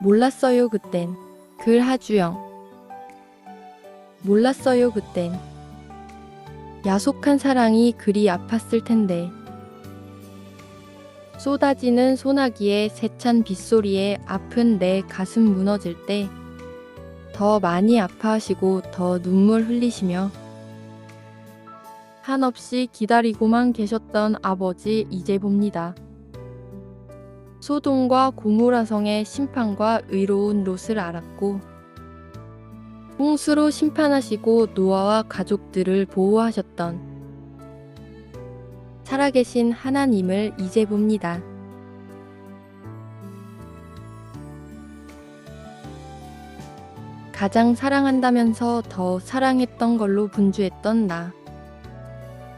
몰랐어요 그땐. 글 하주영. 몰랐어요 그땐. 야속한 사랑이 그리 아팠을 텐데. 쏟아지는 소나기에 세찬 빗소리에 아픈 내 가슴 무너질 때 더 많이 아파하시고 더 눈물 흘리시며 한없이 기다리고만 계셨던 아버지 이제 봅니다. 소동과 고무라성의 심판과 의로운 롯을 알았고 홍수로 심판하시고 노아와 가족들을 보호하셨던 살아계신 하나님을 이제 봅니다. 가장 사랑한다면서 더 사랑했던 걸로 분주했던 나.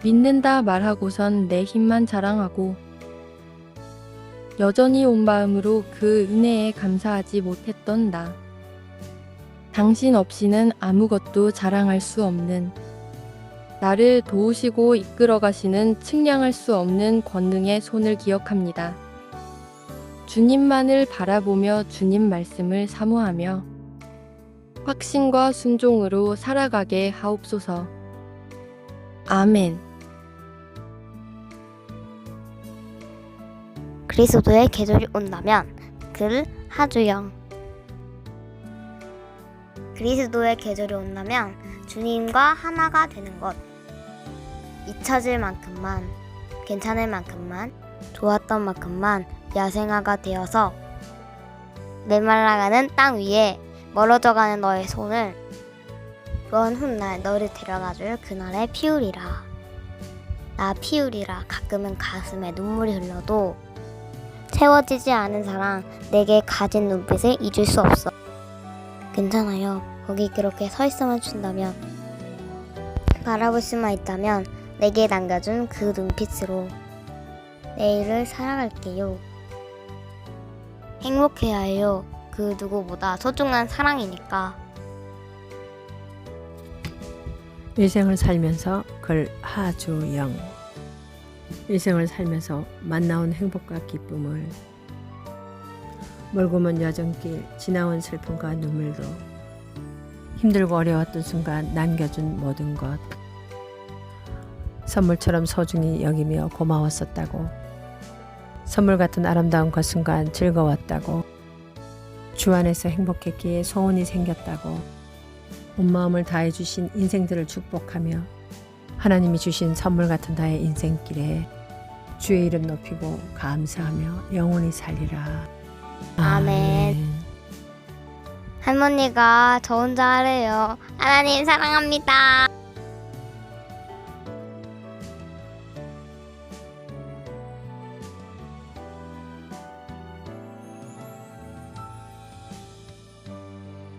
믿는다 말하고선 내 힘만 자랑하고 여전히 온 마음으로 그 은혜에 감사하지 못했던 나. 당신 없이는 아무것도 자랑할 수 없는 나를 도우시고 이끌어 가시는 측량할 수 없는 권능의 손을 기억합니다. 주님만을 바라보며 주님 말씀을 사모하며 확신과 순종으로 살아가게 하옵소서. 아멘. 그리스도의 계절이 온다면 글 하주영. 그리스도의 계절이 온다면 주님과 하나가 되는 것. 잊혀질 만큼만 괜찮을 만큼만 좋았던 만큼만 야생화가 되어서 메말라가는 땅 위에 멀어져가는 너의 손을 먼 훗날 너를 데려가줄 그날에 피우리라. 나 피우리라. 가끔은 가슴에 눈물이 흘러도 채워지지 않은 사랑, 내게 가진 눈빛을 잊을 수 없어. 괜찮아요. 거기 그렇게 서 있어만 준다면, 바라볼 수만 있다면, 내게 남겨준 그 눈빛으로 내일을 살아갈게요. 행복해야 해요. 그 누구보다 소중한 사랑이니까. 일생을 살면서 글 하주영 일생을 살면서 만나온 행복과 기쁨을 멀고 먼 여정길 지나온 슬픔과 눈물도 힘들고 어려웠던 순간 남겨준 모든 것. 선물처럼 소중히 여기며 고마웠었다고. 선물 같은 아름다운 그 순간 즐거웠다고. 주 안에서 행복했기에 소원이 생겼다고. 온 마음을 다해 주신 인생들을 축복하며 하나님이 주신 선물 같은 나의 인생길에 주의 이름 높이고 감사하며 영원히 살리라. 아멘. 할머니가 저 혼자 하래요. 하나님 사랑합니다.